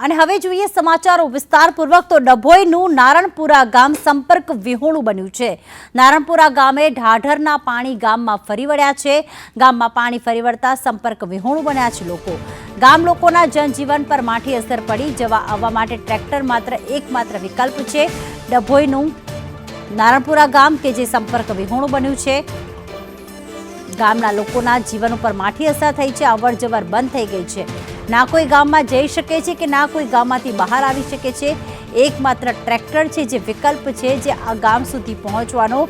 અને હવે જોઈએ સમાચારો વિસ્તારપૂર્વક. તો ડભોઈનું નારણપુરા ગામ સંપર્ક વિહોણું બન્યું છે. નારણપુરા ગામે ઢાઢરના પાણી ગામમાં ફરી વળ્યા છે. ગામમાં પાણી ફરી વળતા સંપર્ક વિહોણું બન્યા છે લોકો. ગામ લોકોના જનજીવન પર માઠી અસર પડી. જવા આવવા માટે ટ્રેક્ટર માત્ર એકમાત્ર વિકલ્પ છે. ડભોઈનું નારણપુરા ગામ કે જે સંપર્ક વિહોણું બન્યું છે. ગામના લોકોના જીવન ઉપર માઠી અસર થઈ છે. અવર બંધ થઈ ગઈ છે. ના કોઈ ગામમાં જઈ શકે છે કે ના કોઈ ગામમાંથી બહાર આવી શકે છે? એકમાત્ર ટ્રેક્ટર છે જે વિકલ્પ છે જે આ ગામ સુધી પહોંચવાનો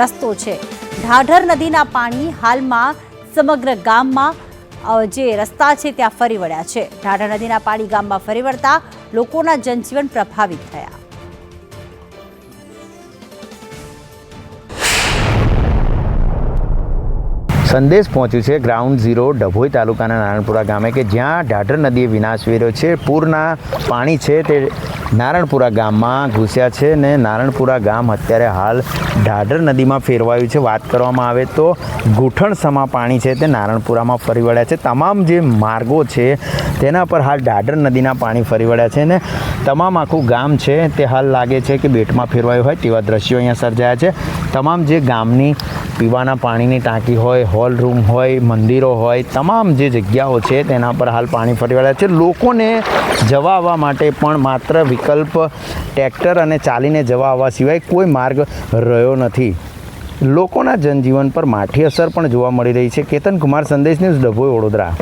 રસ્તો છે. ઢાઢર નદીના પાણી હાલમાં સમગ્ર ગામમાં જે રસ્તા છે ત્યાં ફરી વળ્યા છે. ઢાઢર નદીના પાણી ગામમાં ફરી વળતા લોકોના જનજીવન પ્રભાવિત થયા. સંદેશ પહોંચ્યું છે ગ્રાઉન્ડ ઝીરો ડભોઈ તાલુકાના નારણપુરા ગામે કે જ્યાં ઢાઢર નદીએ વિનાશ વેર્યો છે. પૂરના પાણી છે તે નારણપુરા ગામમાં ઘૂસ્યા છે ને નારણપુરા ગામ અત્યારે હાલ ઢાઢર નદીમાં ફેરવાયું છે. વાત કરવામાં આવે તો ઘૂંટણસમા પાણી છે તે નારણપુરામાં ફરી વળ્યા છે. તમામ જે માર્ગો છે તેના પર હાલ ઢાઢર નદીના પાણી ફરી વળ્યા છે ને તમામ આખું ગામ છે તે હાલ લાગે છે કે બેટમાં ફેરવાયું હોય તેવા દ્રશ્યો અહીંયા સર્જાયા છે. તમામ જે ગામની પીવાના પાણીની ટાંકી હોય, હોલ રૂમ હોય, મંદિરો હોય, તમામ જે જગ્યાઓ છે તેના પર હાલ પાણી ફરી વળ્યા છે. લોકોને જવા આવવા માટે પણ માત્ર વિકલ્પ ટ્રેક્ટર અને ચાલીને જવા આવવા સિવાય કોઈ માર્ગ રહ્યો નથી. લોકોના જનજીવન પર માઠી અસર પણ જોવા મળી રહી છે. કેતન કુમાર, સંદેશ ન્યૂઝ, ડભોઈ, વડોદરા.